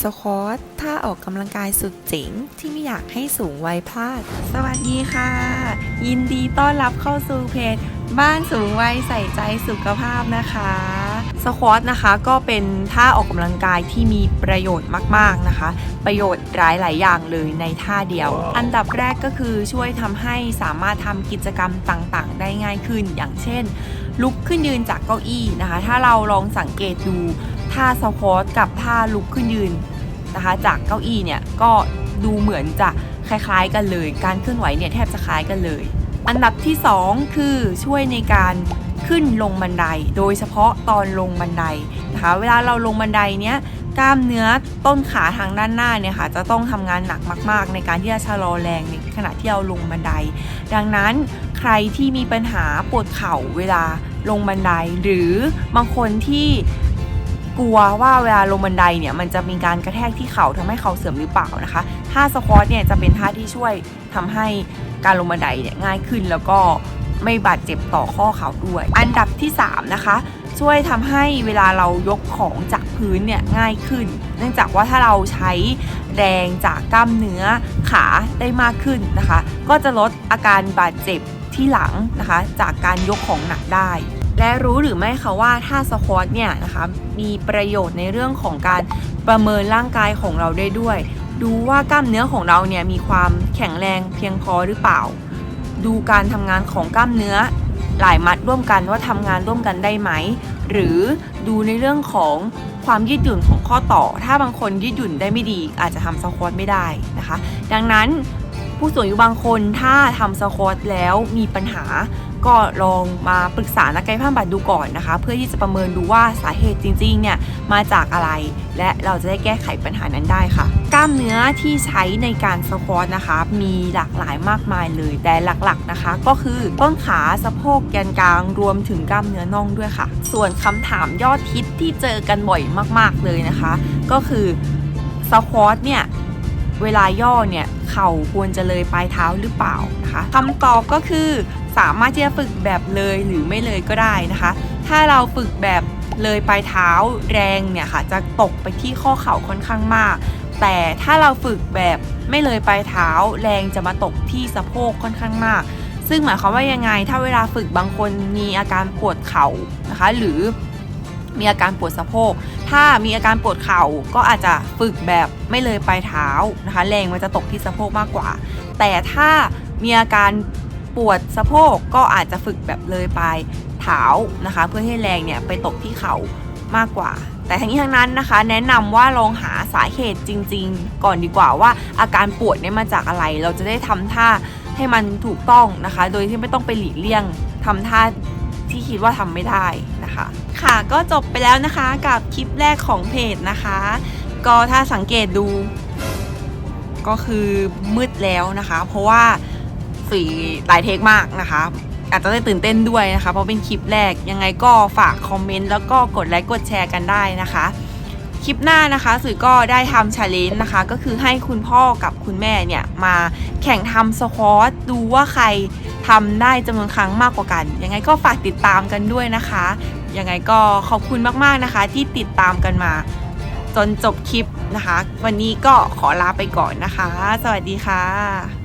สควอตท่าออกกำลังกายสุดเจ๋งที่ไม่อยากให้สูงวัยพลาด สวัสดีค่ะ ยินดีต้อนรับเข้าสู่เพจ บ้านสูงวัยใส่ใจสุขภาพนะคะสควอตนะคะก็เป็นท่าออกกำลังกายที่มีประโยชน์มากๆนะคะ ประโยชน์หลายหลายๆอย่างเลยในท่าเดียวอันดับแรกก็คือช่วยทำให้สามารถทำกิจกรรมต่างๆ ได้ง่ายขึ้นอย่างเช่น ลุกขึ้นยืนจากเก้าอี้นะคะ ถ้าเราลองสังเกตดู ท่าสควอตกับท่าลุกขึ้นยืนนะคะจากเก้าอี้เนี่ยก็ดูเหมือนจะคล้ายๆกันเลย การเคลื่อนไหวเนี่ยแทบจะคล้ายกันเลย อันดับที่ 2 คือช่วยในการขึ้นลงบันได โดยเฉพาะตอนลงบันไดนะคะเวลาเราลงบันไดเนี้ยกล้ามเนื้อต้นขาทางด้านหน้าเนี่ยค่ะจะต้องทำงานหนักมาก ๆ ในการที่จะชะลอแรงในขณะที่เราลงบันได ดังนั้นใครที่มีปัญหาปวดเข่าเวลาลงบันได หรือบางคนที่ กลัวว่าเวลาลงบันไดเนี่ยมันจะมีการกระแทกที่เข่าทำให้เข่าเสื่อมหรือเปล่านะคะท่าสควอตเนี่ยจะเป็นท่าที่ช่วยทำให้การลงบันไดเนี่ยง่ายขึ้นแล้วก็ไม่บาดเจ็บต่อข้อเข่าด้วย อันดับที่ 3 นะคะ ช่วยทำให้เวลาเรายกของจากพื้นเนี่ยง่ายขึ้น เนื่องจากว่าถ้าเราใช้แรงจากกล้ามเนื้อขาได้มากขึ้นนะคะ ก็จะลดอาการบาดเจ็บที่หลังนะคะ จากการยกของหนักได้ และรู้หรือไม่คะว่าท่าสควอตเนี่ยนะคะมีประโยชน์ในเรื่องของการประเมินร่างกายของเราได้ด้วย ดูว่ากล้ามเนื้อของเราเนี่ยมีความแข็งแรงเพียงพอหรือเปล่า ดูการทำงานของกล้ามเนื้อหลายมัดร่วมกันว่าทำงานร่วมกันได้ไหม หรือดูในเรื่องของความยืดหยุ่นของข้อต่อ ถ้าบางคนยืดหยุ่นได้ไม่ดี อาจจะทำสควอตไม่ได้นะคะ ดังนั้นผู้สูงอายุบางคนถ้าทำสควอตแล้วมีปัญหา ก็ลองมาปรึกษานักกายภาพบำบัดดูก่อนนะคะ เพื่อที่จะประเมินดูว่าสาเหตุจริงๆเนี่ยมาจากอะไร และเราจะได้แก้ไขปัญหานั้นได้ค่ะ กล้ามเนื้อที่ใช้ในการสควอตนะคะ มีหลากหลายมากมายเลย แต่หลักๆนะคะ ก็คือต้นขาสะโพกแกนกลางรวมถึงกล้ามเนื้อน่องด้วยค่ะ ส่วนคำถามยอดฮิตที่เจอกันบ่อยมาก ๆเลยนะคะ ก็คือสควอตเนี่ยเวลาย่อเนี่ยเข่าควรจะเลยปลายเท้าหรือเปล่านะคะคำตอบก็คือ สามารถที่จะฝึกแบบเลยหรือไม่เลยก็ได้นะคะ ถ้าเราฝึกแบบเลยปลายเท้าแรงเนี่ยค่ะ จะตกไปที่ข้อเข่าค่อนข้างมาก แต่ถ้าเราฝึกแบบไม่เลยปลายเท้าแรงจะมาตกที่สะโพกค่อนข้างมาก ซึ่งหมายความว่ายังไง ถ้าเวลาฝึกบางคนมีอาการปวดเข่านะคะ หรือมีอาการปวดสะโพก ถ้ามีอาการปวดเข่าก็อาจจะฝึกแบบไม่เลยปลายเท้านะคะ แรงมันจะตกที่สะโพกมากกว่า แต่ถ้ามีอาการ ปวดสะโพกก็อาจจะฝึกแบบเลยปลายเท้านะคะ เพื่อให้แรงเนี่ยไปตกที่เข่ามากกว่า แต่ทั้งนี้ทั้งนั้นนะคะ แนะนำว่าลองหาสาเหตุจริง ๆ ก่อนดีกว่าว่าอาการปวดเนี่ยมาจากอะไร เราจะได้ทำท่าให้มันถูกต้องนะคะ โดยที่ไม่ต้องไปหลีกเลี่ยงทำท่าที่คิดว่าทำไม่ได้นะคะ ค่ะก็จบไปแล้วนะคะกับคลิปแรกของเพจนะคะ ก็ถ้าสังเกตดู ก็คือมืดแล้วนะคะ เพราะว่า สีหลายเทคมากนะคะ อาจจะได้ตื่นเต้นด้วยนะคะ เพราะเป็นคลิปแรกยังไงก็ฝากคอมเมนต์แล้วก็กดไลค์กดแชร์กันได้นะคะคลิปหน้านะคะสื่อก็ได้ทำชาเลนจ์นะคะ ก็คือให้คุณพ่อกับคุณแม่เนี่ยมาแข่งทำสควอตดูว่าใครทำได้จำนวนครั้งมากกว่ากัน ยังไงก็ฝากติดตามกันด้วยนะคะ ยังไงก็ขอบคุณมากๆนะคะ ที่ติดตามกันมา จนจบคลิปนะคะ วันนี้ก็ขอลาไปก่อนนะคะ สวัสดีค่ะ